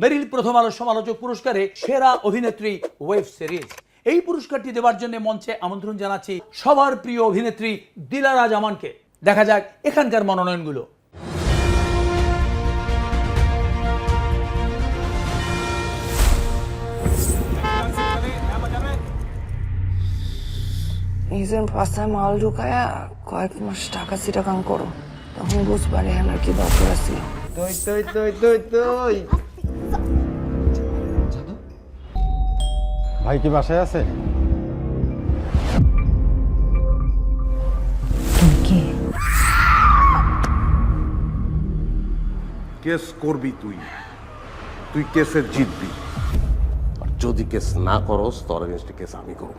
মেরিল প্রথম আলো সমালোচক পুরস্কারে সেরা অভিনেত্রী ওয়েব সিরিজ। এই পুরস্কারটি দেওয়ার জন্য মঞ্চে আমন্ত্রণ জানাচ্ছি সবার প্রিয় অভিনেত্রী দিলারা জামানকে। দেখা যাক এখানকার মনোনয়নগুলো। নিজের পাশায় মাল ঢুকায়া কয়েক মাস টাকা সিটাকাম করো তখন বুঝবারে আমার কি দরকার আছে। তুই তুই তুই তুই তুই ভাই কি বাসায় আছে? কেস করবি তুই। তুই কেসে জিতবি। আর যদি কেস না করস তোর এগেনস্টে কেস আমি করব।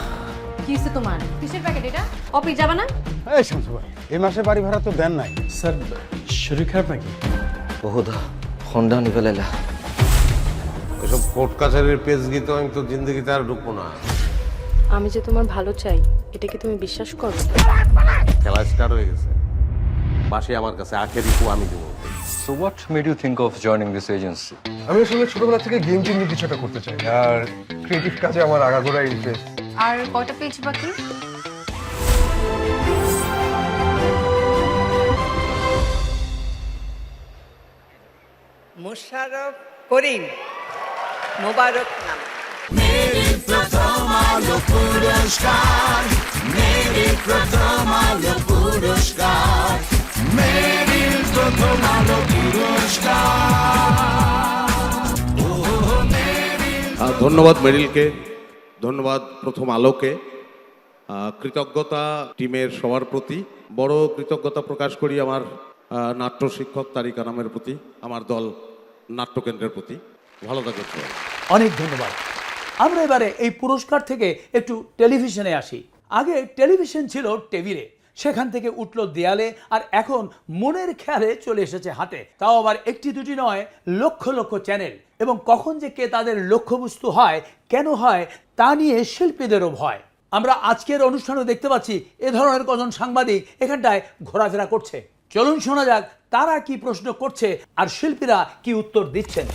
কি হচ্ছে তোমার? কিসের প্যাকেট এটা? অফিস যাবে না? এই শামসু ভাই এই মাসে বাড়ি ভাড়া তো দেন নাই। স্যার শরীর খারাপ নাকি? বহুদা হন্ডা নিবে লাইলা এসব কোর্ট কাছারির পেজ গীত আমি তো জিন্দগিতে আর ঢুকবো না। আমি যে তোমার ভালো চাই এটা কি তুমি বিশ্বাস করো? খেলা স্টার্ট হয়ে গেছে। বাসে আমার কাছে আখের ইকু আমি দেবো। So what made you think of joining this agency? আমি আসলে ছোটবেলা থেকে গেম টিম নিয়ে কিছু একটা করতে চাই আর ক্রিয়েটিভ কাজে আমার আগাগোড়া ইন্টারেস্ট আর কয়টা পেজ বাকি? মোশাররফ করিম মোবারক নাম। ধন্যবাদ মেরিলকে। ধন্যবাদ প্রথম আলোকে। কৃতজ্ঞতা টিমের সবার প্রতি। বড় কৃতজ্ঞতা প্রকাশ করি আমার নাট্য শিক্ষক তারিকা নামের প্রতি, আমার দল নাট্যকেন্দ্রের প্রতি। ভালো থাকে অনেক ধন্যবাদ। আমরা এবারে এই পুরস্কার থেকে একটু টেলিভিশনে আসি। আগে টেলিভিশন ছিল টেবিলে। সেখান থেকে উঠল দেয়ালে আর এখন মনের খেয়ালে চলে এসেছে হাতে। তাও আবার একটি দুটি নয়, লক্ষ লক্ষ চ্যানেল এবং কখন যে কে তাদের লক্ষ্যবস্তু হয়, কেন হয়, তা নিয়ে শিল্পীদেরও ভয়। আমরা আজকের অনুষ্ঠানে দেখতে পাচ্ছি এ ধরনের কজন সাংবাদিক এখানটায় ঘোরাফেরা করছে। চলুন শোনা যাক তারা কি প্রশ্ন করছে আর শিল্পীরা কি উত্তর দিচ্ছেন।